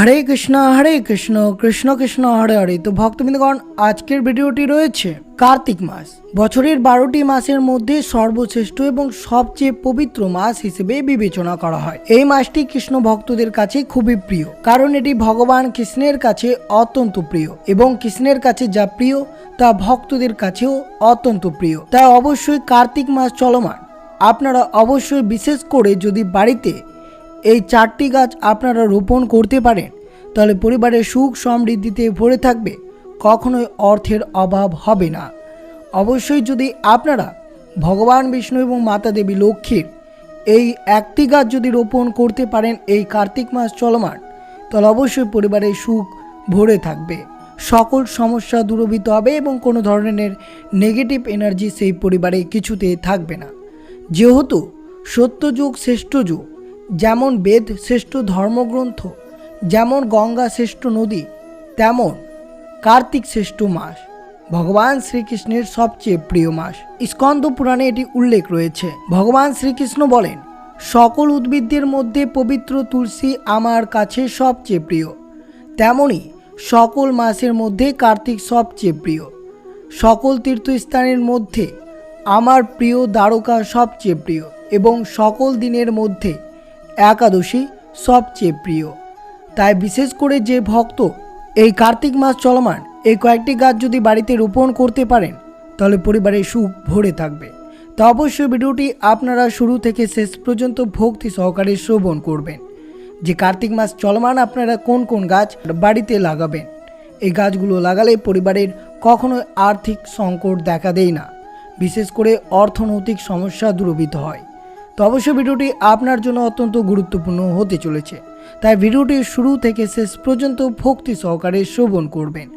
হরে কৃষ্ণ হরে কৃষ্ণ কৃষ্ণ কৃষ্ণ, হরে হরে। তো ভক্তবৃন্দগণ, আজকের ভিডিওটি রয়েছে কার্তিক মাস। বছরের বারোটি মাসের মধ্যে সর্বশ্রেষ্ঠ এবং সবচেয়ে পবিত্র মাস হিসেবে বিবেচনা করা হয়। এই মাসটি কৃষ্ণ ভক্তদের কাছে খুবই প্রিয়, কারণ এটি ভগবান কৃষ্ণের কাছে অত্যন্ত প্রিয় এবং কৃষ্ণের কাছে যা প্রিয়, তা ভক্তদের কাছেও অত্যন্ত প্রিয়। তাই অবশ্যই কার্তিক মাস চলমান। আপনারা অবশ্যই বিশেষ করে যদি বাড়িতে এই চারটি গাছ আপনারা রোপণ করতে পারেন। তাহলে পরিবারের সুখ সমৃদ্ধিতে ভরে থাকবে। কখনোই অর্থের অভাব হবে না। অবশ্যই যদি আপনারা ভগবান, বিষ্ণু এবং মাতা দেবী লক্ষ্মীর এই একটি গাছ যদি রোপণ করতে পারেন এই কার্তিক মাস চলমান, তাহলে অবশ্যই পরিবারের সুখ ভরে থাকবে। সকল সমস্যা দূরভূত হবে এবং কোনো ধরনের নেগেটিভ এনার্জি সেই পরিবারে কিছুতে থাকবে না। যেহেতু সত্যযুগ শ্রেষ্ঠ যুগ যেমন বেদ শ্রেষ্ঠ ধর্মগ্রন্থ, যেমন গঙ্গা শ্রেষ্ঠ নদী, তেমন কার্তিক শ্রেষ্ঠ মাস, ভগবান শ্রীকৃষ্ণের সবচেয়ে প্রিয় মাস। স্কন্দ পুরাণে এটি উল্লেখ রয়েছে। ভগবান শ্রীকৃষ্ণ বলেন, সকল উদ্ভিদদের মধ্যে পবিত্র তুলসী আমার কাছে সবচেয়ে প্রিয়। তেমনি সকল মাসের মধ্যে কার্তিক সবচেয়ে প্রিয়। সকল তীর্থস্থানের মধ্যে আমার প্রিয় দ্বারকা সবচেয়ে প্রিয় এবং সকল দিনের মধ্যে একাদশী সবচেয়ে প্রিয়। তাই বিশেষ করে যে ভক্ত এই কার্তিক মাস চলমান, এই কয়েকটি গাছ যদি বাড়িতে রোপণ করতে পারেন, তাহলে পরিবারের সুখ ভরে থাকবে। তা অবশ্যই ভিডিওটি আপনারা শুরু থেকে শেষ পর্যন্ত ভক্তি সহকারে শ্রবণ করবেন। যে কার্তিক মাস চলমান, আপনারা কোন কোন গাছ বাড়িতে লাগাবেন? এই গাছগুলো লাগালে পরিবারের কখনো আর্থিক সংকট দেখা দেয় না। বিশেষ করে অর্থনৈতিক সমস্যা দূরীভূত হয়। তো অবশ্যই ভিডিওটি আপনার জন্য অত্যন্ত গুরুত্বপূর্ণ হতে চলেছে। তাই ভিডিওটি শুরু থেকে শেষ পর্যন্ত ভক্তি সহকারে শ্রবণ করবেন।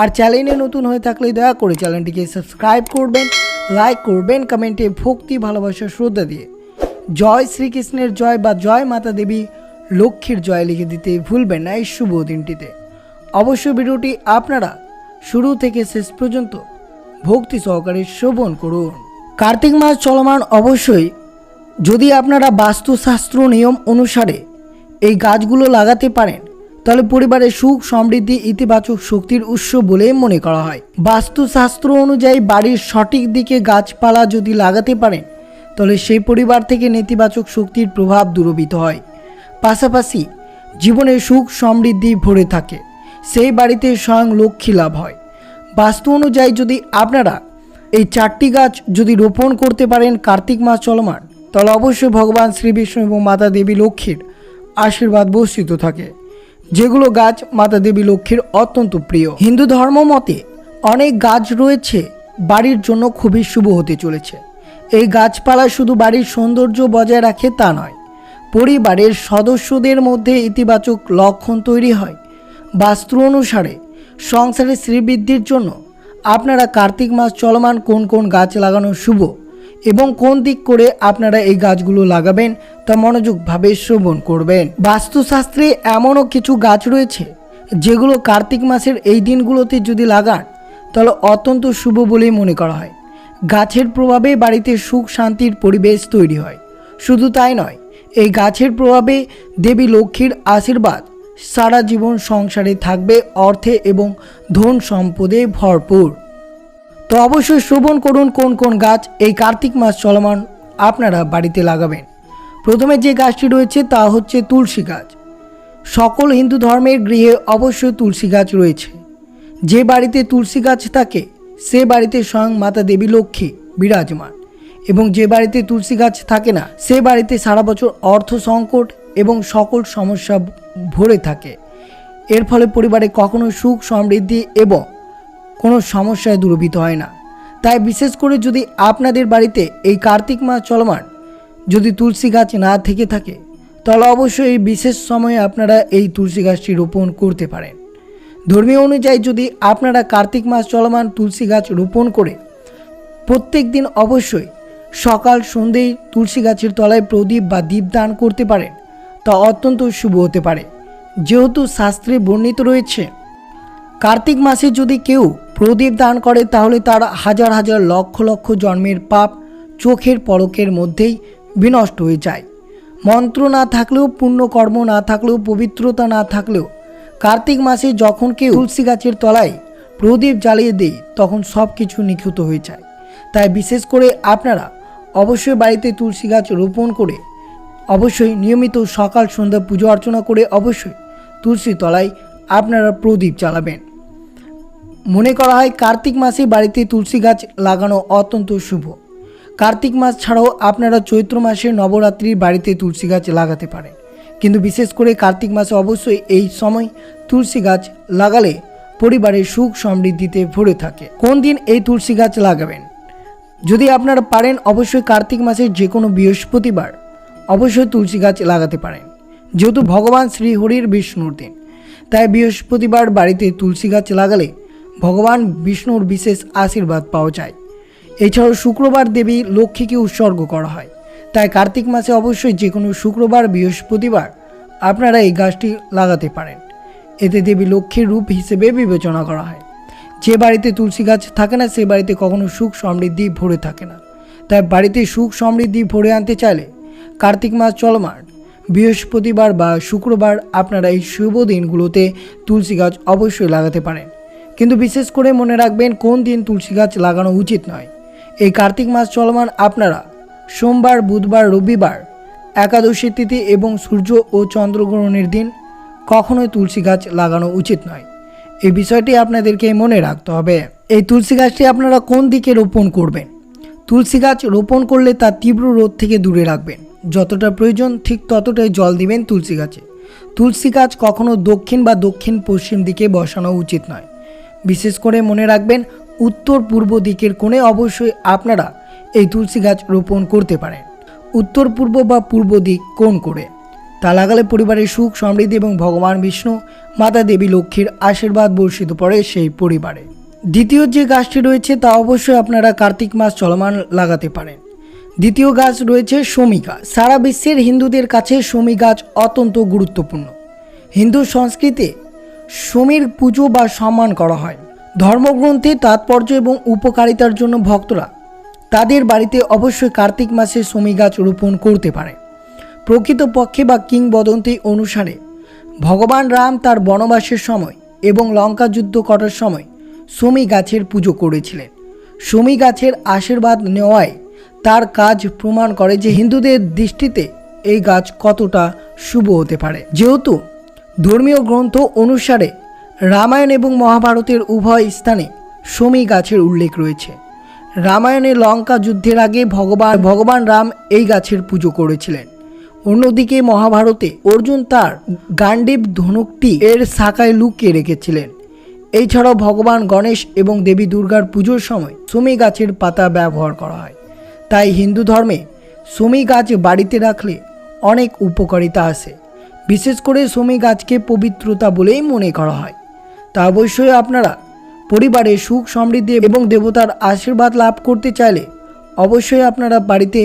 আর চ্যানেলে নতুন হয়ে থাকলে দয়া করে চ্যানেলটিকে সাবস্ক্রাইব করবেন, লাইক করবেন, কমেন্টে ভক্তি, ভালোবাসা, শ্রদ্ধা দিয়ে। জয় শ্রীকৃষ্ণের জয় বা জয় মাতা দেবী লক্ষ্মীর জয় লিখে দিতে ভুলবেন না এই শুভ দিনটিতে। অবশ্যই ভিডিওটি আপনারা শুরু থেকে শেষ পর্যন্ত ভক্তি সহকারে শ্রবণ করুন। কার্তিক মাস চলমান অবশ্যই যদি আপনারা বাস্তুশাস্ত্র নিয়ম অনুসারে এই গাছগুলো লাগাতে পারেন, তাহলে পরিবারের সুখ, সমৃদ্ধি, ইতিবাচক শক্তির উৎস বলে মনে করা হয়। বাস্তুশাস্ত্র অনুযায়ী বাড়ির সঠিক দিকে গাছপালা যদি লাগাতে পারেন, তাহলে সেই পরিবার থেকে নেতিবাচক শক্তির প্রভাব দূরীভূত হয়। পাশাপাশি জীবনে সুখ, সমৃদ্ধি ভরে থাকে, সেই বাড়িতে স্বয়ং লক্ষ্মী লাভ হয়। বাস্তু অনুযায়ী যদি আপনারা এই চারটি গাছ যদি রোপণ করতে পারেন কার্তিক মাস চলমান তাহলে অবশ্যই ভগবান শ্রী বিষ্ণু এবং মাতা দেবী লক্ষ্মীর আশীর্বাদ বর্ষিত থাকে। যেগুলো গাছ মাতা দেবী লক্ষ্মীর অত্যন্ত প্রিয়। হিন্দু ধর্ম মতে অনেক গাছ রয়েছে বাড়ির জন্য খুবই শুভ হতে চলেছে। এই গাছপালা শুধু বাড়ির সৌন্দর্য বজায় রাখে তা নয়, পরিবারের সদস্যদের মধ্যে ইতিবাচক লক্ষণ তৈরি হয়। বাস্তু অনুসারে সংসারের শ্রীবৃদ্ধির জন্য আপনারা কার্তিক মাস চলমান কোন কোন গাছ লাগানো শুভ এবং কোন দিক করে আপনারা এই গাছগুলো লাগাবেন তা মনোযোগভাবে শ্রবণ করবেন। বাস্তুশাস্ত্রে এমনও কিছু গাছ রয়েছে, যেগুলো কার্তিক মাসের এই দিনগুলোতে যদি লাগান, তাহলে অত্যন্ত শুভ বলেই মনে করা হয়। গাছের প্রভাবে বাড়িতে সুখ শান্তির পরিবেশ তৈরি হয়। শুধু তাই নয়, এই গাছের প্রভাবে দেবী লক্ষ্মীর আশীর্বাদ সারা জীবন সংসারে থাকবে, অর্থে এবং ধন সম্পদে ভরপুর। তো অবশ্যই শ্রবণ করুন কোন কোন গাছ এই কার্তিক মাস চলমান আপনারা বাড়িতে লাগাবেন। প্রথমে যে গাছটি রয়েছে তা হচ্ছে তুলসী গাছ। সকল হিন্দু ধর্মের গৃহে অবশ্যই তুলসী গাছ রয়েছে। যে বাড়িতে তুলসী গাছ থাকে, সে বাড়িতে স্বয়ং মাতা দেবী লক্ষ্মী বিরাজমান। এবং যে বাড়িতে তুলসী গাছ থাকে না, সে বাড়িতে সারা বছর অর্থ সংকট এবং সকল সমস্যা ভরে থাকে। এর ফলে পরিবারে কখনো সুখ, সমৃদ্ধি এবং কোনো সমস্যায় দূরীভূত হয় না। তাই বিশেষ করে যদি আপনাদের বাড়িতে এই কার্তিক মাস চলমান, যদি তুলসী গাছ না থেকে থাকে, তাহলে অবশ্যই এই বিশেষ সময়ে আপনারা এই তুলসী গাছটি রোপণ করতে পারেন। ধর্মীয় অনুযায়ী যদি আপনারা কার্তিক মাস চলমান তুলসী গাছ রোপণ করে, প্রত্যেক দিন অবশ্যই সকাল সন্ধেয় তুলসী গাছের তলায় প্রদীপ বা দীপ দান করতে পারেন। তা অত্যন্ত শুভ হতে পারে। যেহেতু শাস্ত্রে বর্ণিত রয়েছে কার্তিক মাসে যদি কেউ প্রদীপ দান করে, তাহলে তার হাজার হাজার লক্ষ লক্ষ জন্মের পাপ চোখের পলকের মধ্যেই বিনষ্ট হয়ে যায়। মন্ত্র না থাকলেও, পুণ্যকর্ম না থাকলেও, পবিত্রতা না থাকলেও কার্তিক মাসে যখন কেউ তুলসী গাছের তলায় প্রদীপ জ্বালিয়ে দেয়, তখন সব কিছু নিখুঁত হয়ে যায়। তাই বিশেষ করে আপনারা অবশ্যই বাড়িতে তুলসী গাছ রোপণ করে, অবশ্যই নিয়মিত সকাল সন্ধ্যা পুজো অর্চনা করে, অবশ্যই তুলসী তলায় আপনারা প্রদীপ জ্বালাবেন। মনে করা হয় কার্তিক মাসে বাড়িতে তুলসী গাছ লাগানো অত্যন্ত শুভ। কার্তিক মাস ছাড়াও আপনারা চৈত্র মাসে নবরাত্রির বাড়িতে তুলসী গাছ লাগাতে পারেন। কিন্তু বিশেষ করে কার্তিক মাসে অবশ্যই এই সময় তুলসী গাছ লাগালে পরিবারের সুখ সমৃদ্ধিতে ভরে থাকে। কোন দিন এই তুলসী গাছ লাগাবেন? যদি আপনারা পারেন, অবশ্যই কার্তিক মাসের যে কোনো বৃহস্পতিবার অবশ্যই তুলসী গাছ লাগাতে পারেন। যেহেতু ভগবান শ্রীহরির বিষ্ণুর দিন, তাই বৃহস্পতিবার বাড়িতে তুলসী গাছ লাগালে ভগবান বিষ্ণুর বিশেষ আশীর্বাদ পাওয়া যায়। এছাড়াও শুক্রবার দেবী লক্ষ্মীকে উৎসর্গ করা হয়। তাই কার্তিক মাসে অবশ্যই যে কোনো শুক্রবার, বৃহস্পতিবার আপনারা এই গাছটি লাগাতে পারেন। এতে দেবী লক্ষ্মীর রূপ হিসেবে বিবেচনা করা হয়। যে বাড়িতে তুলসী গাছ থাকে না, সে বাড়িতে কখনো সুখ সমৃদ্ধি ভরে থাকে না। তাই বাড়িতে সুখ সমৃদ্ধি ভরে আনতে চাইলে কার্তিক মাস চলমান। বৃহস্পতিবার বা শুক্রবার আপনারা এই শুভ দিনগুলোতে তুলসী গাছ অবশ্যই লাগাতে পারেন। কিন্তু বিশেষ করে মনে রাখবেন কোন দিন তুলসী গাছ লাগানো উচিত নয়। এই কার্তিক মাস চলমান আপনারা সোমবার, বুধবার, রবিবার, একাদশী তিথি এবং সূর্য ও চন্দ্রগ্রহণের দিন কখনোই তুলসী গাছ লাগানো উচিত নয়। এই বিষয়টি আপনাদেরকে মনে রাখতে হবে। এই তুলসী গাছটি আপনারা কোন দিকে রোপণ করবেন? তুলসী গাছ রোপণ করলে তার তীব্র রোদ থেকে দূরে রাখবেন। যতটা প্রয়োজন ঠিক ততটাই জল দিবেন তুলসী গাছে। তুলসী গাছ কখনো দক্ষিণ বা দক্ষিণ পশ্চিম দিকে বসানো উচিত নয়। বিশেষ করে মনে রাখবেন, উত্তর পূর্ব দিকের কোণে অবশ্যই আপনারা এই তুলসী গাছ রোপণ করতে পারেন। উত্তর পূর্ব বা পূর্ব দিক কোণ করে। তা লাগালে পরিবারের সুখ, সমৃদ্ধি এবং ভগবান বিষ্ণু, মাতা দেবী লক্ষ্মীর আশীর্বাদ বর্ষিত পড়ে সেই পরিবারে। দ্বিতীয় যে গাছটি রয়েছে তা অবশ্যই আপনারা কার্তিক মাস চলমান লাগাতে পারেন। দ্বিতীয় গাছ রয়েছে শমী গাছ। সারা বিশ্বের হিন্দুদের কাছে শমী গাছ অত্যন্ত গুরুত্বপূর্ণ। হিন্দু সংস্কৃতি সমীর পুজো বা সম্মান করা হয়। ধর্মগ্রন্থে তাৎপর্য এবং উপকারিতার জন্য ভক্তরা তাদের বাড়িতে অবশ্যই কার্তিক মাসে সমী গাছ রোপণ করতে পারে। প্রকৃতপক্ষে বা কিংবদন্তি অনুসারে ভগবান রাম তার বনবাসের সময় এবং লঙ্কা যুদ্ধ করার সময় সমী গাছের পুজো করেছিলেন। সমী গাছের আশীর্বাদ নেওয়ায় তার কাজ প্রমাণ করে যে হিন্দুদের দৃষ্টিতে এই গাছ কতটা শুভ হতে পারে। যেহেতু ধর্মীয় গ্রন্থ অনুসারে রামায়ণ এবং মহাভারতের উভয় স্থানে সমী গাছের উল্লেখ রয়েছে। রামায়ণে লঙ্কা যুদ্ধের আগে ভগবান ভগবান রাম এই গাছের পুজো করেছিলেন। অন্যদিকে মহাভারতে অর্জুন তার গান্ডীব ধনুকটি এর শাখায় লুকিয়ে রেখেছিলেন। এছাড়াও ভগবান গণেশ এবং দেবী দুর্গার পুজোর সময় সমী গাছের পাতা ব্যবহার করা হয়। তাই হিন্দু ধর্মে সমী গাছ বাড়িতে রাখলে অনেক উপকারিতা আসে। বিশেষ করে সমী গাছকে পবিত্রতা বলেই মনে করা হয়। তা অবশ্যই আপনারা পরিবারে সুখ সমৃদ্ধি এবং দেবতার আশীর্বাদ লাভ করতে চাইলে অবশ্যই আপনারা বাড়িতে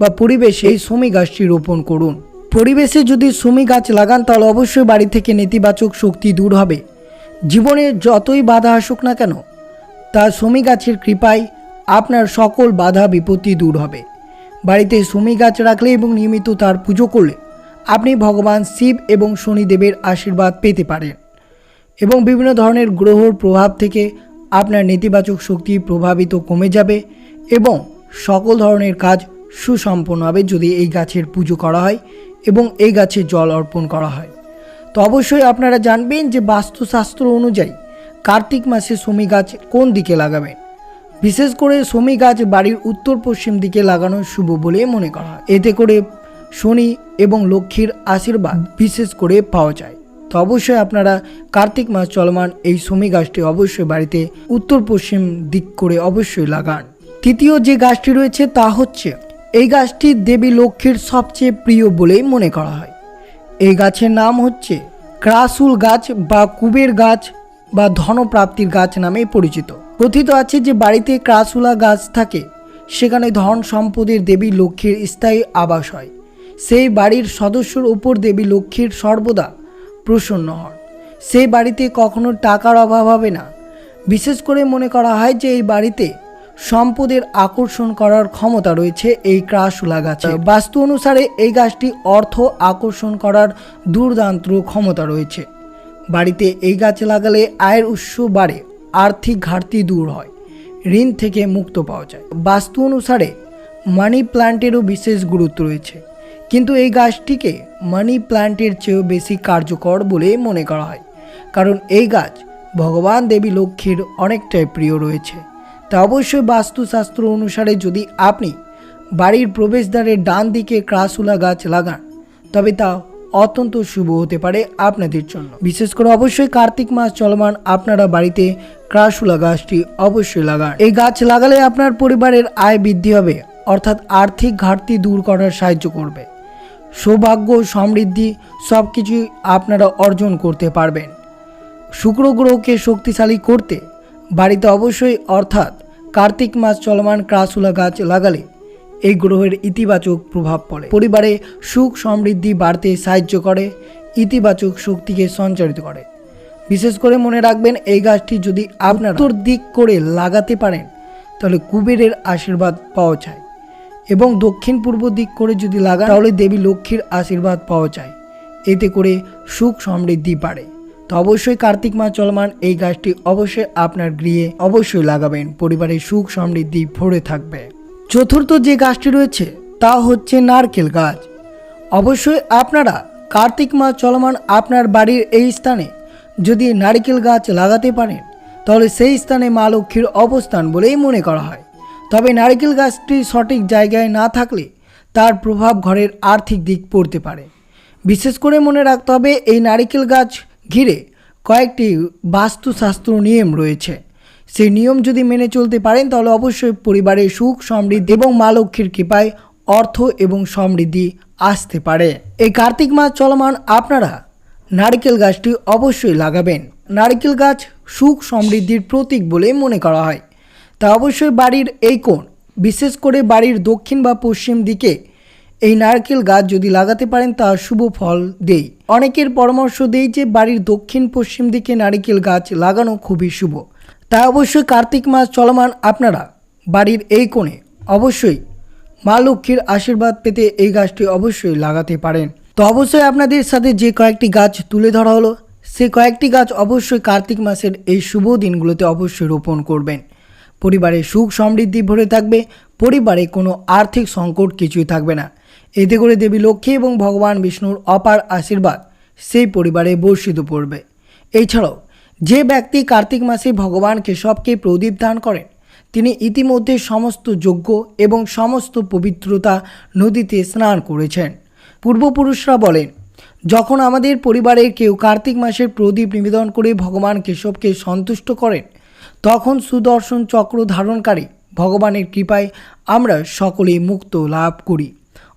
বা পরিবেশে এই সমী গাছটি রোপণ করুন। পরিবেশে যদি সমী গাছ লাগান, তাহলে অবশ্যই বাড়ি থেকে নেতিবাচক শক্তি দূর হবে। জীবনে যতই বাধা আসুক না কেন তা সমী গাছের কৃপায় আপনার সকল বাধা বিপত্তি দূর হবে। বাড়িতে সমী গাছ রাখলে এবং নিয়মিত তার পুজো করলে আপনি ভগবান শিব এবং শনিদেবের আশীর্বাদ পেতে পারেন। এবং বিভিন্ন ধরনের গ্রহর প্রভাব থেকে আপনার নেতিবাচক শক্তি প্রভাবিত কমে যাবে এবং সকল ধরনের কাজ সুসম্পন্ন হবে যদি এই গাছের পুজো করা হয় এবং এই গাছে জল অর্পণ করা হয়। তো অবশ্যই আপনারা জানবেন যে বাস্তুশাস্ত্র অনুযায়ী কার্তিক মাসে সমী গাছ কোন দিকে লাগাবেন। বিশেষ করে সমী গাছ বাড়ির উত্তর পশ্চিম দিকে লাগানো শুভ বলে মনে করা হয়। এতে করে শনি এবং লক্ষ্মীর আশীর্বাদ বিশেষ করে পাওয়া যায়। তো অবশ্যই আপনারা কার্তিক মাস চলমান এই সমী গাছটি অবশ্যই বাড়িতে উত্তর পশ্চিম দিক করে অবশ্যই লাগান। তৃতীয় যে গাছটি রয়েছে তা হচ্ছে, এই গাছটি দেবী লক্ষ্মীর সবচেয়ে প্রিয় বলেই মনে করা হয়। এই গাছের নাম হচ্ছে ক্রাসুল গাছ বা কুবের গাছ বা ধনপ্রাপ্তির গাছ নামে পরিচিত। কথিত আছে যে বাড়িতে ক্রাসুলা গাছ থাকে, সেখানে ধন সম্পদের দেবী লক্ষ্মীর স্থায়ী আবাস হয়। সেই বাড়ির সদস্যর উপর দেবী লক্ষ্মীর সর্বদা প্রসন্ন হন। সেই বাড়িতে কখনো টাকার অভাব হবে না। বিশেষ করে মনে করা হয় যে এই বাড়িতে সম্পদের আকর্ষণ করার ক্ষমতা রয়েছে এই ক্রাসুলা গাছে। বাস্তু অনুসারে এই গাছটি অর্থ আকর্ষণ করার দুর্দান্ত ক্ষমতা রয়েছে। বাড়িতে এই গাছ লাগালে আয়ের উৎস বাড়ে, আর্থিক ঘাটতি দূর হয়, ঋণ থেকে মুক্ত পাওয়া যায়। বাস্তু অনুসারে মানি প্ল্যান্টেরও বিশেষ গুরুত্ব রয়েছে। কিন্তু এই গাছটিকে মানি প্ল্যান্টের চেয়েও বেশি কার্যকর বলে মনে করা হয়। কারণ এই গাছ ভগবান দেবী লক্ষ্মীর অনেকটাই প্রিয় রয়েছে। তা অবশ্যই বাস্তুশাস্ত্র অনুসারে যদি আপনি বাড়ির প্রবেশদ্বারের ডান দিকে ক্রাসুলা গাছ লাগান, তবে তা অত্যন্ত শুভ হতে পারে আপনাদের জন্য। বিশেষ করে অবশ্যই কার্তিক মাস চলমান আপনারা বাড়িতে ক্রাসুলা গাছটি অবশ্যই লাগান। এই গাছ লাগালে আপনার পরিবারের আয় বৃদ্ধি হবে, অর্থাৎ আর্থিক ঘাটতি দূর করার সাহায্য করবে। সৌভাগ্য, সমৃদ্ধি সব কিছুই আপনারা অর্জন করতে পারবেন। শুক্র গ্রহকে শক্তিশালী করতে বাড়িতে অবশ্যই, অর্থাৎ কার্তিক মাস চলমান ক্রাসুলা গাছ লাগালে এই গ্রহের ইতিবাচক প্রভাব পড়ে। পরিবারে সুখ, সমৃদ্ধি বাড়তে সাহায্য করে, ইতিবাচক শক্তিকে সঞ্চারিত করে। বিশেষ করে মনে রাখবেন, এই গাছটি যদি আপনার দিক করে লাগাতে পারেন, তাহলে কুবেরের আশীর্বাদ পাওয়া যায়। এবং দক্ষিণ পূর্ব দিক করে যদি লাগান, তাহলে দেবী লক্ষ্মীর আশীর্বাদ পাওয়া যায়। এতে করে সুখ সমৃদ্ধি বাড়ে। তো অবশ্যই কার্তিক মাস চলমান এই গাছটি অবশ্যই আপনার গৃহে অবশ্যই লাগাবেন। পরিবারের সুখ সমৃদ্ধি ভরে থাকবে। চতুর্থ যে গাছটি রয়েছে, তা হচ্ছে নারকেল গাছ। অবশ্যই আপনারা কার্তিক মাস চলমান আপনার বাড়ির এই স্থানে যদি নারকেল গাছ লাগাতে পারেন, তাহলে সেই স্থানে মা লক্ষ্মীর অবস্থান বলেই মনে করা হয়। তবে নারকেল গাছটি সঠিক জায়গায় না থাকলে তার প্রভাব ঘরের আর্থিক দিক পড়তে পারে। বিশেষ করে মনে রাখতে হবে, এই নারকেল গাছ ঘিরে কয়েকটি বাস্তুশাস্ত্র নিয়ম রয়েছে। সেই নিয়ম যদি মেনে চলতে পারেন, তাহলে অবশ্যই পরিবারের সুখ, সমৃদ্ধি এবং মা লক্ষ্মীর কৃপায় অর্থ এবং সমৃদ্ধি আসতে পারে। এই কার্তিক মাস চলমান আপনারা নারকেল গাছটি অবশ্যই লাগাবেন। নারকেল গাছ সুখ, সমৃদ্ধির প্রতীক বলে মনে করা হয়। তা অবশ্যই বাড়ির এই কোণ। বিশেষ করে বাড়ির দক্ষিণ বা পশ্চিম দিকে এই নারকেল গাছ যদি লাগাতে পারেন তা শুভ ফল দেই। অনেকের পরামর্শ দেই যে বাড়ির দক্ষিণ পশ্চিম দিকে নারকেল গাছ লাগানো খুবই শুভ। তাই অবশ্যই কার্তিক মাস চলমান আপনারা বাড়ির এই কোণে অবশ্যই মা লক্ষ্মীর আশীর্বাদ পেতে এই গাছটি অবশ্যই লাগাতে পারেন। তো অবশ্যই আপনাদের সাথে যে কয়েকটি গাছ তুলে ধরা হলো, সে কয়েকটি গাছ অবশ্যই কার্তিক মাসের এই শুভ দিনগুলোতে অবশ্যই রোপণ করবেন। পরিবারে সুখ সমৃদ্ধি ভরে থাকবে, পরিবারে কোনো আর্থিক সংকট কিছুই থাকবে না। এতে করে দেবী লক্ষ্মী এবং ভগবান বিষ্ণুর অপার আশীর্বাদ সেই পরিবারে বর্ষিত পড়বে। এছাড়াও, যে ব্যক্তি কার্তিক মাসে ভগবান কেশবকে প্রদীপ দান করেন, তিনি ইতিমধ্যে সমস্ত যজ্ঞ এবং সমস্ত পবিত্রতা নদীতে স্নান করেছেন। পূর্বপুরুষরা বলেন, যখন আমাদের পরিবারের কেউ কার্তিক মাসের প্রদীপ নিবেদন করে ভগবান কেশবকে সন্তুষ্ট করেন তখন সুদর্শন চক্র ধারণকারী, ভগবানের কৃপায় আমরা সকলেই মুক্ত লাভ করি।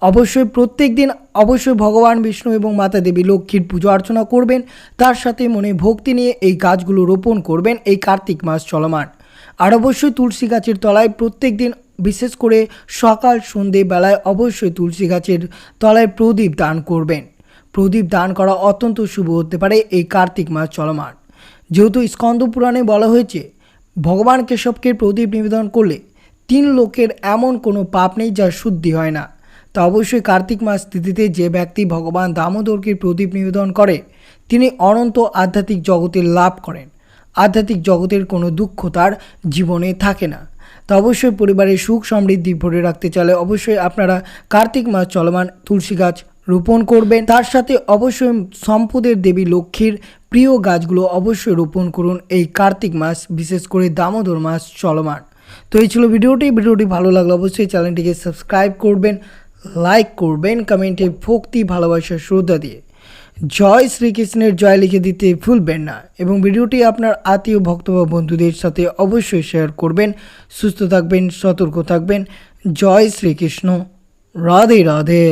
অবশ্যই প্রত্যেক দিন অবশ্যই ভগবান, বিষ্ণু এবং মাতা দেবী লক্ষ্মীর পুজো অর্চনা করবেন। তার সাথে মনে ভক্তি নিয়ে এই গাছগুলো রোপণ করবেন। এই কার্তিক মাস চলমান। আর অবশ্যই তুলসী গাছের তলায় প্রত্যেক দিন বিশেষ করে সকাল, সন্ধে বেলায় অবশ্যই তুলসী গাছের তলায় প্রদীপ দান করবেন। প্রদীপ দান করা অত্যন্ত শুভ হতে পারে এই কার্তিক মাস চলমান। যেহেতু স্কন্দ পুরাণে বলা হয়েছে ভগবান কেশবকে প্রদীপ নিবেদন করলে তিন লোকের এমন কোনো পাপ নেই যা শুদ্ধি হয় না। তা অবশ্যই কার্তিক মাস তিথিতে যে ব্যক্তি ভগবান দামোদরকে প্রদীপ নিবেদন করে, তিনি অনন্ত আধ্যাত্মিক জগতে লাভ করেন। আধ্যাত্মিক জগতের কোনো দুঃখ তার জীবনে থাকে না। তা অবশ্যই পরিবারের সুখ সমৃদ্ধি ভরে রাখতে চাইলে অবশ্যই আপনারা কার্তিক মাস চলমান তুলসী গাছ রোপণ করবেন। তার সাথে অবশ্যই সম্পদের দেবী লক্ষ্মীর প্রিয় গাছগুলো অবশ্যই রোপণ করুন এই কার্তিক মাস, বিশেষ করে দামোদর মাস চলমান। তো এই ছিল ভিডিওটি। ভিডিওটি ভালো লাগলে অবশ্যই চ্যানেলটিকে সাবস্ক্রাইব করবেন, লাইক করবেন, কমেন্টে ভক্তি, ভালোবাসা, শ্রদ্ধা দিয়ে। জয় শ্রীকৃষ্ণের জয় লিখে দিতে ভুলবেন না এবং ভিডিওটি আপনার আত্মীয়, ভক্ত বা বন্ধুদের সাথে অবশ্যই শেয়ার করবেন। সুস্থ থাকবেন, সতর্ক থাকবেন। জয় শ্রীকৃষ্ণ। রাধে রাধে।